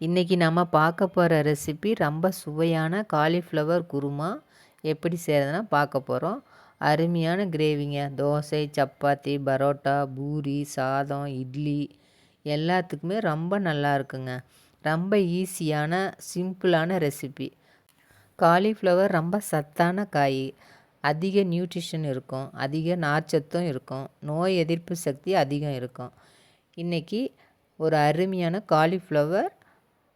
இன்றைக்கி நம்ம பார்க்க போகிற ரெசிபி ரொம்ப சுவையான காலிஃப்ளவர் குருமா. எப்படி செய்கிறதுனா பார்க்க போகிறோம் அருமையான கிரேவிங்க தோசை சப்பாத்தி பரோட்டா பூரி சாதம் இட்லி எல்லாத்துக்குமே ரொம்ப நல்லா இருக்குங்க. ரொம்ப ஈஸியான சிம்பிளான ரெசிபி காலிஃப்ளவர் ரொம்ப சத்தான காய். அதிக நியூட்ரிஷன் இருக்கும். அதிக நார்ச்சத்தும் இருக்கும். நோய் எதிர்ப்பு சக்தி அதிகம் இருக்கும். இன்றைக்கி ஒரு அருமையான காலிஃப்ளவர்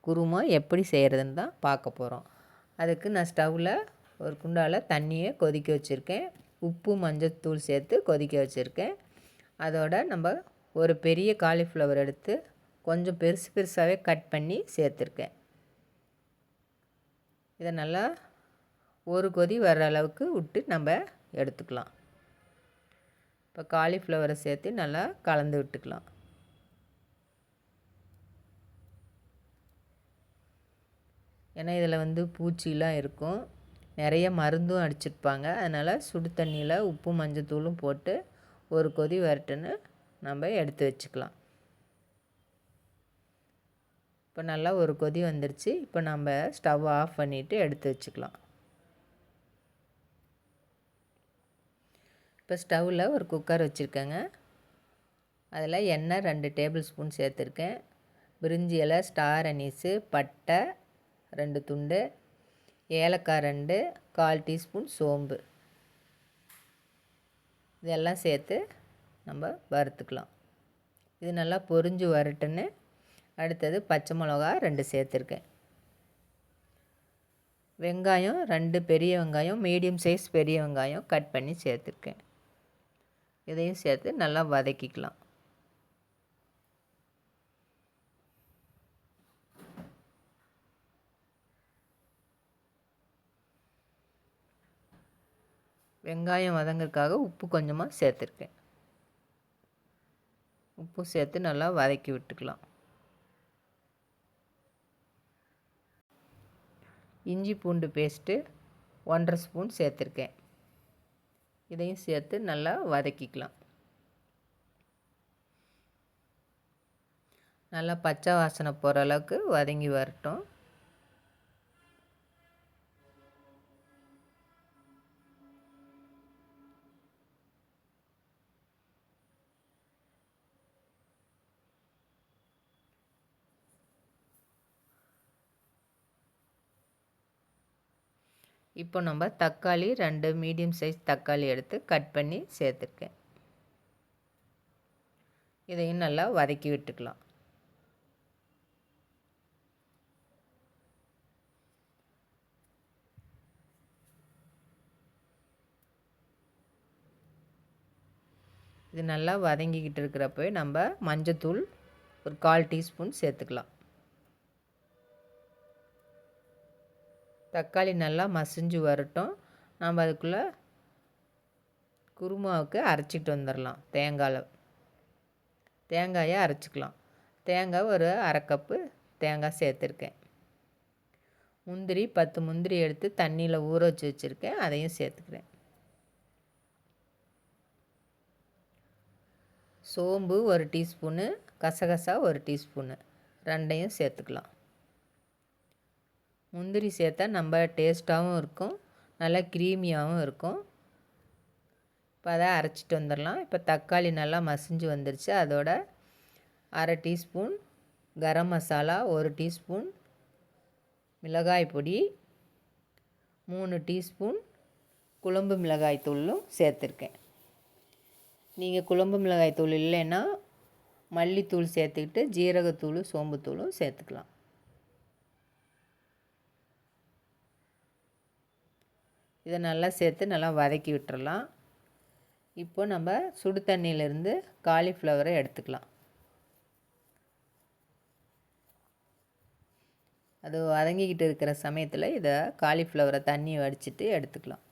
குருமா எப்படி செய்கிறதுன்னு தான் பார்க்க போகிறோம் அதுக்கு நான் ஸ்டவ்வில் ஒரு குண்டால் தண்ணியை கொதிக்க வச்சுருக்கேன். உப்பு மஞ்சத்தூள் சேர்த்து கொதிக்க வச்சுருக்கேன். அதோட நம்ம ஒரு பெரிய காலிஃப்ளவர் எடுத்து கொஞ்சம் பெருசு பெருசாகவே கட் பண்ணி சேர்த்துருக்கேன். இதை நல்லா ஒரு கொதி வர்ற அளவுக்கு விட்டு நம்ம எடுத்துக்கலாம். இப்போ காலிஃப்ளவரை சேர்த்து நல்லா கலந்து விட்டுக்கலாம். ஏன்னா இதில் வந்து பூச்சிலாம் இருக்கும். நிறைய மருந்தும் அடிச்சிருப்பாங்க. அதனால் சுடு தண்ணியில் உப்பு மஞ்சத்தூளும் போட்டு ஒரு கொதி வரட்டுன்னு நம்ம எடுத்து வச்சுக்கலாம். இப்போ நல்லா ஒரு கொதி வந்துருச்சு. இப்போ நம்ம ஸ்டவ் ஆஃப் பண்ணிவிட்டு எடுத்து வச்சுக்கலாம். இப்போ ஸ்டவ்வில் ஒரு குக்கர் வச்சுருக்கேங்க. அதில் எண்ணெய் ரெண்டு டேபிள் ஸ்பூன் சேர்த்துருக்கேன். பிரிஞ்சி இலை ஸ்டார் அனீஸு பட்டை ரெண்டு துண்டு ஏலக்காய் ரெண்டு கால் டீஸ்பூன் சோம்பு. இதெல்லாம் சேர்த்து நம்ம வறுத்துக்கலாம். இது நல்லா பொறிஞ்சு வரட்டுன்னு அடுத்தது பச்சை மிளகா ரெண்டு சேர்த்துருக்கேன். வெங்காயம் ரெண்டு பெரிய வெங்காயம் மீடியம் சைஸ் பெரிய வெங்காயம் கட் பண்ணி சேர்த்துருக்கேன். இதையும் சேர்த்து நல்லா வதக்கிக்கலாம். வெங்காயம் வதங்கிறதுக்காக உப்பு கொஞ்சமாக சேர்த்துருக்கேன். உப்பு சேர்த்து நல்லா வதக்கி விட்டுக்கலாம். இஞ்சி பூண்டு பேஸ்ட்டு ஒன்றரை ஸ்பூன் சேர்த்துருக்கேன். இதையும் சேர்த்து நல்லா வதக்கிக்கலாம். நல்லா பச்சை வாசனை போகிற அளவுக்கு வதங்கி வரட்டும். இப்போ நம்ம தக்காளி ரெண்டு மீடியம் சைஸ் தக்காளி எடுத்து கட் பண்ணி சேர்த்துருக்கேன். இதையும் நல்லா வதக்கி விட்டுக்கலாம். இது நல்லா வதங்கிக்கிட்டு இருக்கிறப்ப நம்ம மஞ்சத்தூள் ஒரு கால் டீஸ்பூன் சேர்த்துக்கலாம். தக்காளி நல்லா மசிஞ்சு வரட்டும். நம்ம அதுக்குள்ளே குருமாவுக்கு அரைச்சிட்டு வந்துடலாம் தேங்காயில். தேங்காயை அரைச்சிக்கலாம். தேங்காய் ஒரு அரை கப்பு தேங்காய் சேர்த்துருக்கேன். முந்திரி பத்து முந்திரி எடுத்து தண்ணியில் ஊற வச்சு வச்சுருக்கேன். அதையும் சேர்த்துக்கிறேன். சோம்பு ஒரு டீஸ்பூனு கசகசா ஒரு டீஸ்பூனு. ரெண்டையும் சேர்த்துக்கலாம். முந்திரி சேர்த்தா நம்ம டேஸ்ட்டாகவும் இருக்கும் நல்லா க்ரீமியாகவும் இருக்கும். இப்போ அதை அரைச்சிட்டு வந்துடலாம். இப்போ தக்காளி நல்லா மசிஞ்சு வந்துருச்சு. அதோட அரை டீஸ்பூன் கரம் மசாலா ஒரு டீஸ்பூன் மிளகாய் பொடி மூணு டீஸ்பூன் குழம்பு மிளகாய் தூளும் சேர்த்துருக்கேன். நீங்கள் குழம்பு மிளகாய் தூள் இல்லைன்னா மல்லித்தூள் சேர்த்துக்கிட்டு ஜீரகத்தூள் சோம்புத்தூளும் சேர்த்துக்கலாம். இதை நல்லா சேர்த்து நல்லா வதக்கி விட்டுறலாம். இப்போ நம்ம சுடு தண்ணியிலேருந்து காலிஃப்ளவரை எடுத்துக்கலாம். அது வதங்கிக்கிட்டு இருக்கிற சமயத்தில் இதை காலிஃப்ளவரை தண்ணியை வடிச்சிட்டு எடுத்துக்கலாம்.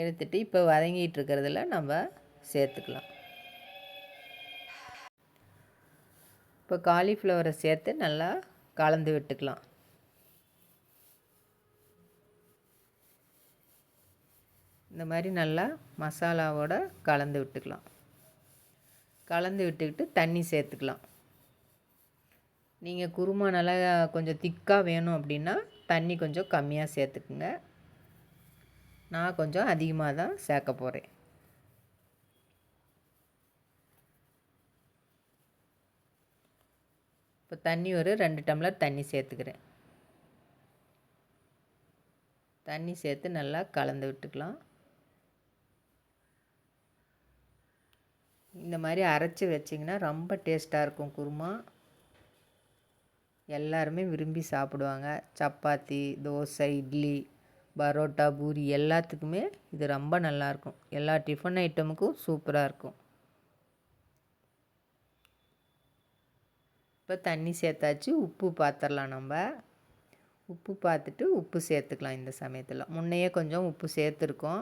எடுத்துட்டு இப்போ வதங்கிட்டு இருக்கிறதுல நம்ம சேர்த்துக்கலாம். இப்போ காலிஃப்ளவரை சேர்த்து நல்லா கலந்து விட்டுக்கலாம். இந்த மாதிரி நல்லா மசாலாவோட கலந்து விட்டுக்கலாம். கலந்து விட்டுக்கிட்டு தண்ணி சேர்த்துக்கலாம். நீங்கள் குருமா நல்லா கொஞ்சம் திக்காக வேணும் அப்படின்னா தண்ணி கொஞ்சம் கம்மியாக சேர்த்துக்குங்க. நான் கொஞ்சம் அதிகமாக தான் சேர்க்க போகிறேன் இப்போ தண்ணி ஒரு ரெண்டு டம்ளர் தண்ணி சேர்த்துக்கிறேன். தண்ணி சேர்த்து நல்லா கலந்து விட்டுக்கலாம். இந்த மாதிரி அரைச்சி வச்சிங்கன்னா ரொம்ப டேஸ்ட்டாக இருக்கும் குருமா. எல்லாருமே விரும்பி சாப்பிடுவாங்க. சப்பாத்தி தோசை இட்லி பரோட்டா பூரி எல்லாத்துக்குமே இது ரொம்ப நல்லாயிருக்கும் எல்லா டிஃபன் ஐட்டமுக்கும் சூப்பராக இருக்கும். இப்போ தண்ணி சேர்த்தாச்சு உப்பு பார்த்துடலாம் நம்ம. உப்பு பார்த்துட்டு உப்பு சேர்த்துக்கலாம் இந்த சமயத்தில். முன்னையே கொஞ்சம் உப்பு சேர்த்துருக்கோம்.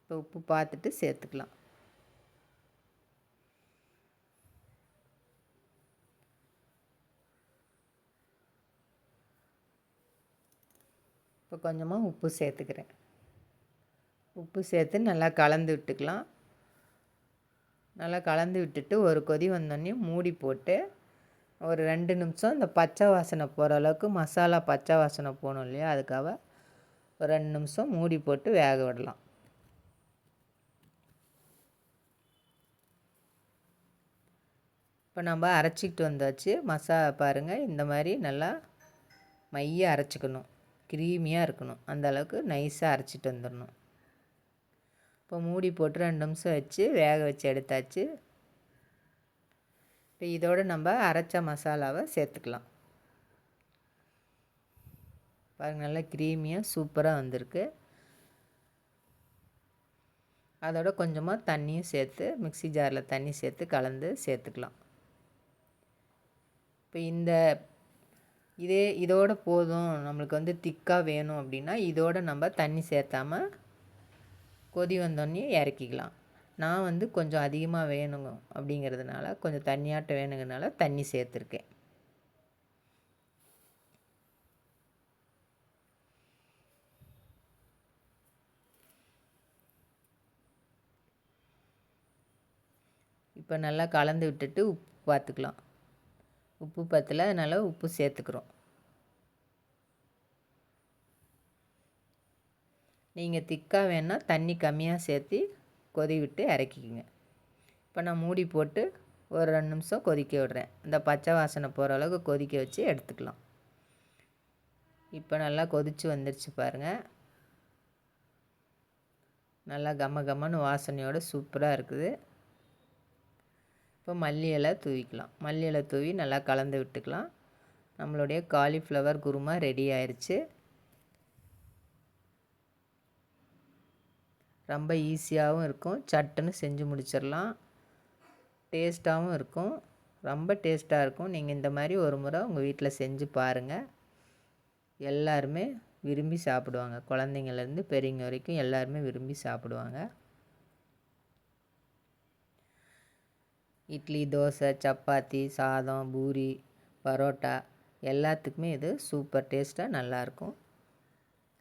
இப்போ உப்பு பார்த்துட்டு சேர்த்துக்கலாம். இப்போ கொஞ்சமாக உப்பு சேர்த்துக்கிறேன். உப்பு சேர்த்து நல்லா கலந்து விட்டுக்கலாம். நல்லா கலந்து விட்டுட்டு ஒரு கொதி வந்தோடனே மூடி போட்டு ஒரு ரெண்டு நிமிஷம் இந்த பச்சை வாசனை போகிற அளவுக்கு மசாலா பச்சை வாசனை போகணும் இல்லையா? அதுக்காக ஒரு ரெண்டு நிமிஷம் மூடி போட்டு வேக விடலாம். இப்போ நம்ம அரைச்சிக்கிட்டு வந்தாச்சு. மசாலா பாருங்கள் இந்த மாதிரி நல்லா மைய அரைச்சிக்கணும். க்ரீமியாக இருக்கணும். அந்த அளவுக்கு நைஸாக அரைச்சிட்டு வந்துடணும். இப்போ மூடி போட்டு ரெண்டு நிமிஷம் வச்சு வேக வச்சு எடுத்தாச்சு. இப்போ இதோடு நம்ம அரைச்ச மசாலாவை சேர்த்துக்கலாம். பாருங்கள் நல்லா க்ரீமியாக சூப்பராக வந்திருக்கு. அதோட கொஞ்சமாக தண்ணியும் சேர்த்து மிக்சி ஜாரில் தண்ணி சேர்த்து கலந்து சேர்த்துக்கலாம். இப்போ இந்த இதே இதோட போதும் நம்மளுக்கு வந்து திக்காக வேணும் அப்படின்னா இதோட நம்ம தண்ணி சேர்த்தாமல் கொதி வந்தோடனே இறக்கிக்கலாம். நான் வந்து கொஞ்சம் அதிகமாக வேணுங்க அப்படிங்கிறதுனால கொஞ்சம் தண்ணியாட்ட வேணுங்கிறனால தண்ணி சேர்த்துருக்கேன். இப்போ நல்லா கலந்து விட்டுட்டு உப்பு பார்த்துக்கலாம் உப்பு பத்தில் அதனால் உப்பு சேர்த்துக்கிறோம். நீங்கள் திக்காக வேணால் தண்ணி கம்மியாக சேர்த்து கொதி விட்டு இறக்கிக்கிங்க. இப்போ நான் மூடி போட்டு ஒரு ரெண்டு நிமிஷம் கொதிக்க விடுறேன். இந்த பச்சை வாசனை போகிற அளவுக்கு கொதிக்க வச்சு எடுத்துக்கலாம். இப்போ நல்லா கொதித்து வந்துருச்சு பாருங்கள் நல்லா கம கம்மன்னு வாசனையோடு சூப்பராக இருக்குது. இப்போ மல்லி இலை தூவிக்கலாம். மல்லி இலை தூவி நல்லா கலந்து விட்டுக்கலாம். நம்மளுடைய காலிஃப்ளவர் குருமா ரெடி ஆயிடுச்சு ரொம்ப ஈஸியாகவும் இருக்கும். சட்டுன்னு செஞ்சு முடிச்சிடலாம் டேஸ்ட்டாகவும் இருக்கும். ரொம்ப டேஸ்ட்டாக இருக்கும். நீங்கள் இந்த மாதிரி ஒரு முறை உங்கள் வீட்டில் செஞ்சு பாருங்கள் எல்லாருமே விரும்பி சாப்பிடுவாங்க. குழந்தைங்கள்லேருந்து பெரியவங்க வரைக்கும் எல்லாருமே விரும்பி சாப்பிடுவாங்க. இட்லி தோசை சப்பாத்தி சாதம் பூரி பரோட்டா எல்லாத்துக்குமே இது சூப்பர் டேஸ்ட்டாக நல்லாயிருக்கும்.